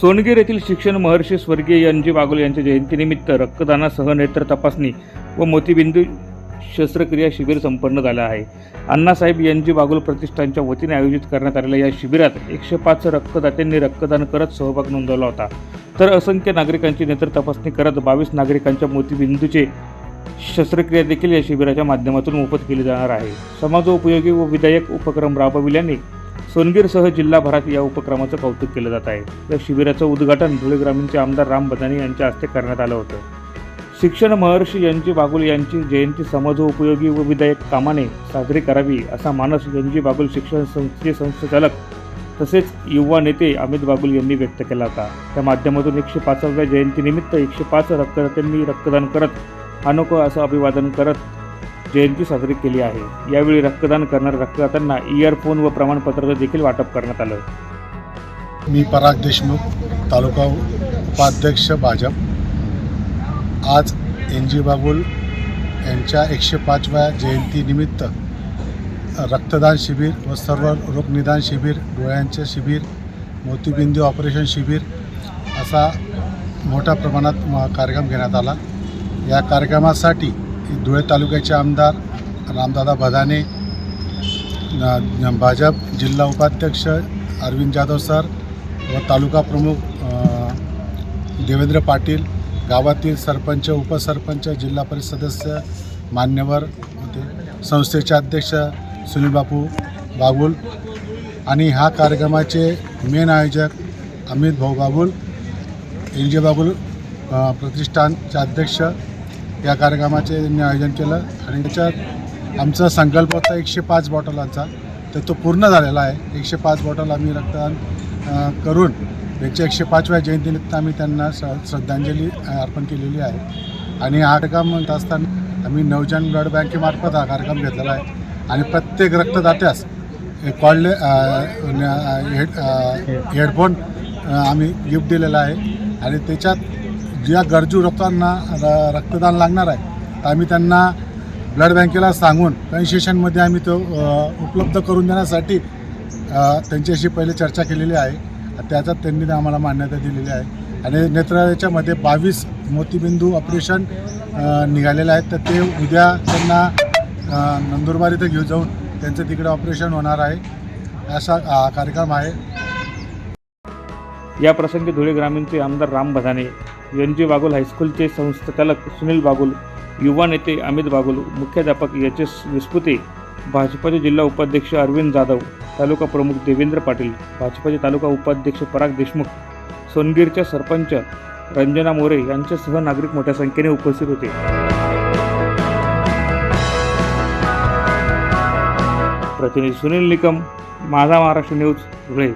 सोनगीर येथील शिक्षण महर्षी स्वर्गीय एन जी बागुल यांच्या जयंतीनिमित्त रक्तदानासह नेत्र तपासणी व मोतीबिंदू शस्त्रक्रिया शिबिर संपन्न झालं आहे. अण्णासाहेब एन जी बागुल प्रतिष्ठानच्या वतीने आयोजित करण्यात आलेल्या या शिबिरात एकशे पाच रक्तदात्यांनी रक्तदान करत सहभाग नोंदवला होता. तर असंख्य नागरिकांची नेत्र तपासणी करत बावीस नागरिकांच्या मोतीबिंदूचे शस्त्रक्रिया देखील या शिबिराच्या माध्यमातून मोफत केली जाणार आहे. समाजोपयोगी व विधायक उपक्रम राबविल्याने सोनगीरसह जिल्हाभरात या उपक्रमाचं कौतुक केलं जात आहे. या शिबिराचं उद्घाटन धुळे ग्रामीणचे आमदार राम बदानी यांच्या हस्ते करण्यात आलं होतं. शिक्षण महर्षी यांची बागुल यांची जयंती समाजोपयोगी व विधायक कामाने साजरी करावी असा मानस यांची बागुल शिक्षण संस्थेचे संस्थाचालक तसेच युवा नेते अमित बागुल यांनी व्यक्त केला होता. त्या माध्यमातून एकशे पाचव्या जयंतीनिमित्त एकशे पाच रक्तदात्यांनी रक्तदान करत अनोखं असं अभिवादन करत जयंती साजरी केली आहे. यावेळी रक्तदान करणाऱ्या रक्तदात्यांना इयरफोन व प्रमाणपत्राचं देखील वाटप करण्यात आलं. मी पराग देशमुख तालुका उपाध्यक्ष भाजप. आज एन जी बागुल यांच्या एकशे पाचव्या जयंतीनिमित्त रक्तदान शिबिर व सर्व रोगनिदान शिबिर डोळ्यांचे शिबिर मोतीबिंदू ऑपरेशन शिबिर असा मोठ्या प्रमाणात कार्यक्रम घेण्यात आला. या कार्यक्रमासाठी धुळे तालुक्याचे आमदार रामदादा भदाने भाजप जिल्हा उपाध्यक्ष अरविंद जाधव सर व तालुका प्रमुख देवेंद्र पाटील गावातील सरपंच उपसरपंच जिल्हा परिषद सदस्य मान्यवर होते संस्थेचे अध्यक्ष सुनीलबापू बाबुल आणि ह्या कार्यक्रमाचे मेन आयोजक अमित भाऊ बाबुल एल जे बाबुल प्रतिष्ठानचे अध्यक्ष या कार्यक्रमाचे त्यांनी आयोजन केलं आणि त्याच्यात आमचा संकल्प होता एकशे पाच बॉटलांचा तर तो पूर्ण झालेला आहे. एकशे पाच बॉटल आम्ही रक्तदान करून त्यांच्या एकशे पाचव्या जयंतीनिमित्त आम्ही त्यांना श श्रद्धांजली अर्पण केलेली आहे. आणि हा कार्यक्रम म्हणत असताना आम्ही नवजन ब्लड बँकेमार्फत हा कार्यक्रम घेतलेला आहे. आणि प्रत्येक रक्तदात्यास एक हेड हेडफोन आम्ही गिफ्ट दिलेला आहे. आणि त्याच्यात ज्या गरजू लोकांना र रक्तदान लागणार आहे तर आम्ही त्यांना ब्लड बँकेला सांगून कन्सेशनमध्ये आम्ही तो उपलब्ध करून देण्यासाठी त्यांच्याशी पहिले चर्चा केलेली आहे. त्याच्यात त्यांनी आम्हाला मान्यता दिलेली आहे. आणि नेत्रालयाच्यामध्ये बावीस मोतीबिंदू ऑपरेशन निघालेले आहेत. तर ते उद्या त्यांना नंदुरबार इथं घेऊन जाऊन त्यांचं तिकडे ऑपरेशन होणार आहे. असा कार्यक्रम आहे. या प्रसंगी धुळे ग्रामीणचे आमदार राम भदाने एन बागुल हायस्कूलचे संस्थाचालक सुनील बागुल युवा नेते अमित बागुल मुख्याध्यापक एच एस विस्पुते भाजपाचे जिल्हा उपाध्यक्ष अरविंद जाधव तालुका प्रमुख देवेंद्र पाटील भाजपाचे तालुका उपाध्यक्ष पराग देशमुख सोनगीरच्या सरपंच रंजना मोरे यांच्यासह नागरिक मोठ्या संख्येने उपस्थित होते. प्रतिनिधी सुनील निकम माझा महाराष्ट्र न्यूज धुळे.